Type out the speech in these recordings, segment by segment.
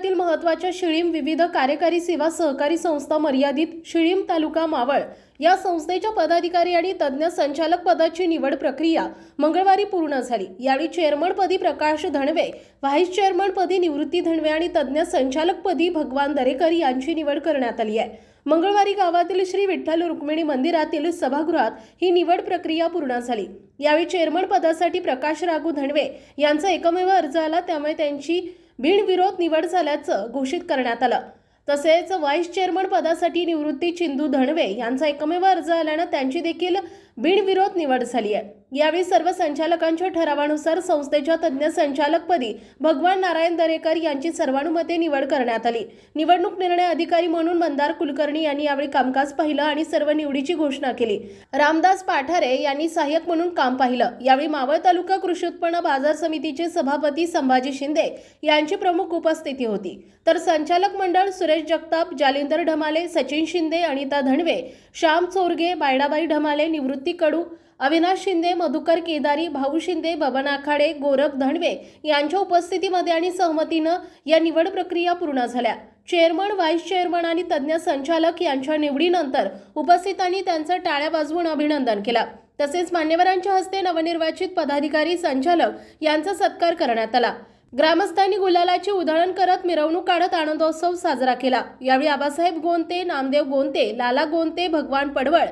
मावळ महत्त्वाच्या शिळीम विविध कार्यकारी सेवा सहकारी संस्था मर्यादित शिळीम तालुका मावळ या संस्थेच्या पदाधिकारी आणि तज्ज्ञ संचालक पदाची निवड प्रक्रिया मंगळवारी पूर्ण झाली. यावेळी चेअरमनपदी प्रकाश धणवे व्हाईस चेअरमनपदी निवृत्ती धणवे आणि तज्ज्ञ संचालकपदी भगवान दरेकर यांची निवड करण्यात आली आहे. मंगळवारी गावातील श्री विठ्ठल रुक्मिणी मंदिरातील सभागृहात ही निवड प्रक्रिया पूर्ण झाली. यावेळी चेअरमन पदासाठी प्रकाश राघू धणवे यांचा एकमेव अर्ज आला. त्यामुळे त्यांची बिनविरोध निवड झाल्याचं घोषित करण्यात आलं. तसेच व्हाईस चेअरमन पदासाठी निवृत्ती चिंदू धणवे यांचा एकमेव अर्ज आल्यानं त्यांची देखील बिनविरोध निवड झाली आहे. यावेळी सर्व संचालकांच्या ठरावानुसार संस्थेच्या तज्ज्ञ संचालकपदी भगवान नारायण दरेकर यांची सर्वानुमते निवड करण्यात आली. निवडणूक निर्णय अधिकारी म्हणून मंदार कुलकर्णी यांनी यावेळी कामकाज पाहिलं आणि सर्व निवडीची घोषणा केली. रामदास पाठारे यांनी सहाय्यक म्हणून काम पाहिलं. यावेळी मावळ तालुका कृषी उत्पन्न बाजार समितीचे सभापती संभाजी शिंदे यांची प्रमुख उपस्थिती होती. तर संचालक मंडळ सुरेश जगताप जालिंदर ढमाले सचिन शिंदे अनिता धणवे श्याम चोरगे बायडाबाई ढमाले निवृत्ती कडू अविनाश शिंदे मधुकर केदारी भाऊ शिंदे बबन आखाडे गोरख धणवे यांच्या उपस्थितीमध्ये आणि सहमतीनं या निवड प्रक्रिया पूर्ण झाल्या. चेअरमन व्हाईस चेअरमन आणि तज्ज्ञ संचालक यांच्या निवडीनंतर उपस्थितांनी त्यांचं टाळ्या वाजवून अभिनंदन केलं. तसेच मान्यवरांच्या हस्ते नवनिर्वाचित पदाधिकारी संचालक यांचा सत्कार करण्यात आला. ग्रामस्थांनी गुलालाची उधळण करत मिरवणूक काढत आनंदोत्सव साजरा केला. यावेळी आबासाहेब गोंते नामदेव गोंते लाला गोंते भगवान पडवळ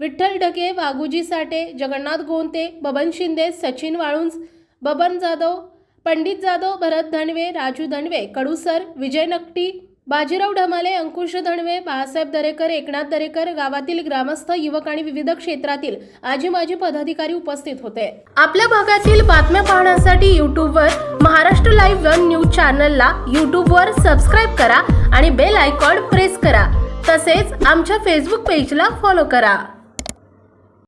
विठ्ठल ढगे वाघुजी साठे जगन्नाथ गोंते बबन शिंदे सचिन वाळुंज बबन जाधव पंडित जाधव भरत धणवे राजू धणवे कडूसर विजय नकटी बाजीराव ढमाले अंकुश धणवे बाळासाहेब दरेकर एकनाथ दरेकर गावातील ग्रामस्थ युवक आणि विविध क्षेत्रातील आजी माजी पदाधिकारी उपस्थित होते. आपल्या भागातील बातम्या पाहण्यासाठी युट्यूबवर महाराष्ट्र लाईव्ह वन न्यूज चॅनलला युट्यूबवर सबस्क्राईब करा आणि बेल आयकॉन प्रेस करा. तसेच आमच्या फेसबुक पेजला फॉलो करा.